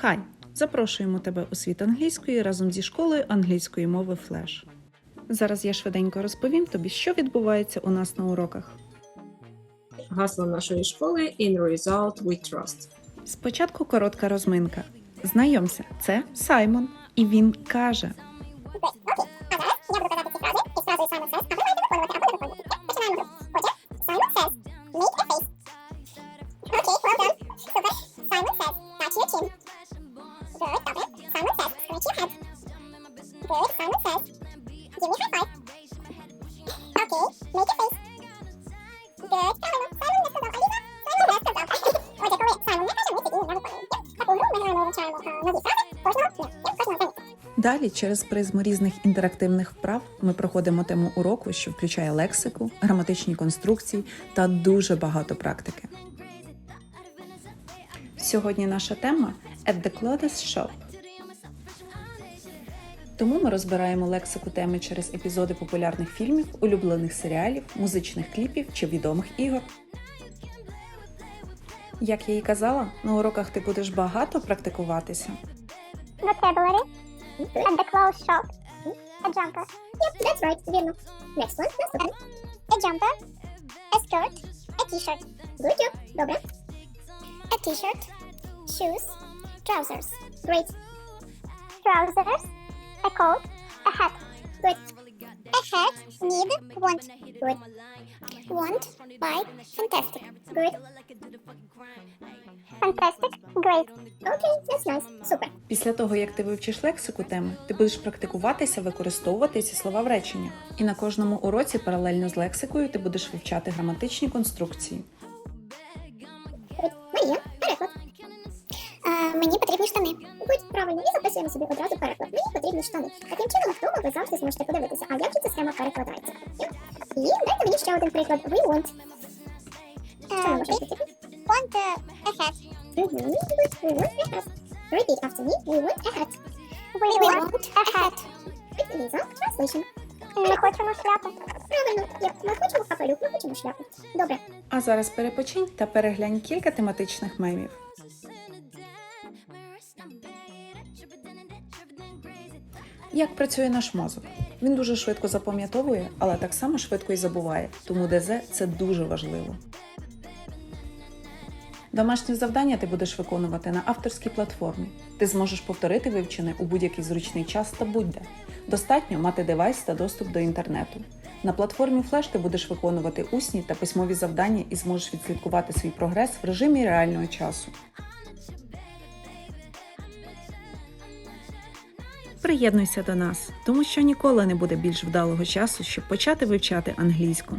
Хай! Запрошуємо тебе у світ англійської разом зі школою англійської мови Флеш. Зараз я швиденько розповім тобі, що відбувається у нас на уроках. Гасло нашої школи In Result We Trust. Спочатку коротка розминка. Знайомся, це Саймон, і він каже: Далі, через призму різних інтерактивних вправ, ми проходимо тему уроку, що включає лексику, граматичні конструкції та дуже багато практики. Сьогодні наша тема At the Clothes Shop. Тому ми розбираємо лексику теми через епізоди популярних фільмів, улюблених серіалів, музичних кліпів чи відомих ігор. Як я і казала, на уроках ти будеш багато практикуватися. Vocabulary. At the clothes shop. A jumper. Yep, that's right. Вірно. Next one. Наступний. A jumper. A skirt. A t-shirt. Good job. Добре. A t-shirt. Shoes. Trousers. Great. Trousers. A coat. A hat. Good. A hat. Need. Want. Good. Want. Buy. Fantastic. Good. Fantastic. Great. Okay, that's nice. Super. Після того, як ти вивчиш лексику теми, ти будеш практикуватися використовувати ці слова в реченнях. І на кожному уроці паралельно з лексикою ти будеш вивчати граматичні конструкції. Марія, переклад. А, мені потрібні штани. Будь правильно, і записуємо собі одразу переклад. Мені потрібні штани. Таким чином, вдома ви завжди зможете подивитися, а як же ця схема перекладається. І дайте мені ще один приклад. We want. Що ми можемо? Want a hat. We want a hat. Repeat after me. We want a hat. We want a hat. Ліза. Translation. Ми хочемо шляпу. Правильно. Yep. Ми хочемо капелюх, ми хочемо шляпу. Добре. А зараз перепочинь та переглянь кілька тематичних мемів. Як працює наш мозок? Він дуже швидко запам'ятовує, але так само швидко і забуває, тому ДЗ це дуже важливо. Домашнє завдання ти будеш виконувати на авторській платформі. Ти зможеш повторити вивчене у будь-який зручний час та будь-де. Достатньо мати девайс та доступ до інтернету. На платформі Flash ти будеш виконувати усні та письмові завдання і зможеш відслідкувати свій прогрес в режимі реального часу. Приєднуйся до нас, тому що ніколи не буде більш вдалого часу, щоб почати вивчати англійську.